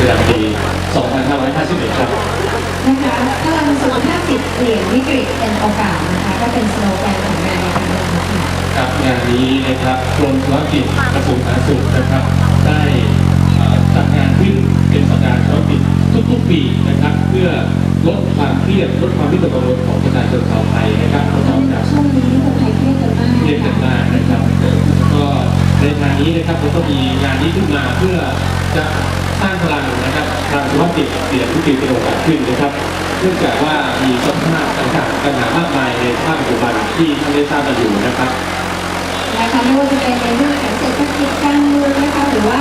ประจำปี 2551 ครับ นะคะพลังสมรรถภาพจิตเปลี่ยนวิกฤตเป็นโอกาสนะคะ ก็เป็นสโลแกนของงานในครังนี้ค่ะ ครับงานนี้นะครับกรมธุรกิจกระทรวงสาธารณสุขนะครับ ได้เอ่จัดงานขึ้นเป็นสัปดาห์ธุรกิจทุกปีนะครับ เพื่อลดความเครียดลดความวิตกกังวลของประชาชนชาวไทยนะครับปรอบจากช่วงนี้คนไทยเครียดกันมากเครียดกันมากนะ ในทางนี้นะครับเราก็มีงานนี้ขึ้นมาเพื่อจะสร้างพลังนะครับทางธุรกิจเปลี่ยนวิกฤตเป็นโอกาสขึ้นนะครับเนื่องจากว่ามีสภาพต่างๆปัญหามากมายในภาคปัจจุบันที่ท่านได้ทราบกันอยู่นะครับนะคะไม่ว่าจะเป็นในเรื่องของเศรษฐกิจการเมืองนะคะหรือว่า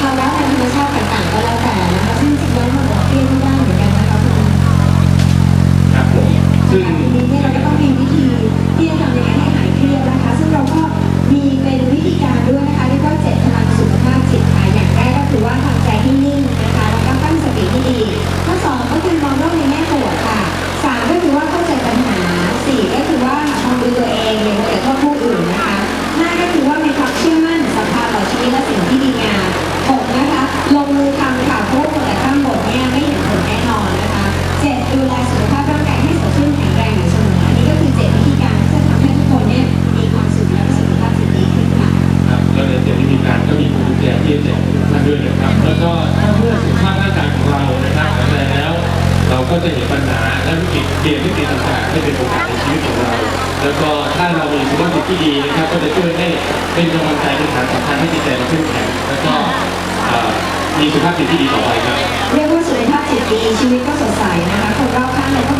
ภาวะทางธรรมชาติต่างๆก็แล้วแต่นะคะซึ่งจริงๆแล้วมันบอกเครียดไม่ได้เหมือนกันนะคะคุณครับผมซึ่งทีนี้เนี่ยเราก็ต้องมีวิธีที่จะทำยังไงให้หายเครียดนะคะ ซึ่งเราก็มีเป็น วิ จะเห็นปัญหาและวิกฤตเปลี่ยนวิกฤตต่างๆให้เป็นโอกาสในชีวิตของเรา แล้วก็ถ้าเรามีสุขภาพจิตที่ดีนะครับก็จะช่วยให้เป็นกำลังใจเป็นฐานสำคัญให้จิตใจเราเข้มแข็งแล้วก็มีสุขภาพจิตที่ดีต่อไปครับ เรียกว่าสุขภาพจิตดีชีวิตก็สดใสนะคะคนรอบข้างเราก็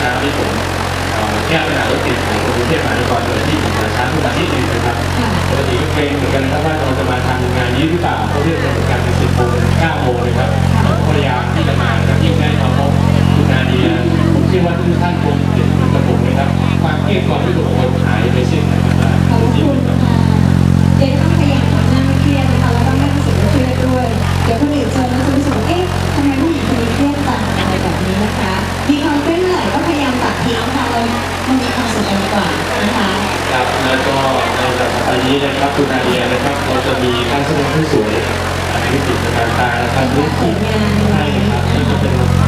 ครับเมื่อเช้าที่ผมเอ่อแก้ปัญหารถติดของกรุงเทพมหานครโดยที่ผมมาช้าขึ้นมานิดนึงนะครับค่ะปกติก็เกรงเหมือนกันนะครับว่าเราจะมาทำงานนี้หรือเปล่าเพราะเรื่องกำหนดการเป็นสิบโมงเป็นเก้าโมงนะครับเราก็พยายามที่จะมานะครับยิ่งได้มาพบคุณนาเดียผมเชื่อว่าทุกท่านคงเห็นเหมือนกับผมนะครับความ แล้วก็ในสัปดาห์นี้นะครับคุณนาเดียนะครับเราจะมีการแสดงที่สวยอันนี้ติดการตานะครับรูปผลงานใช่ครับก็จะเป็น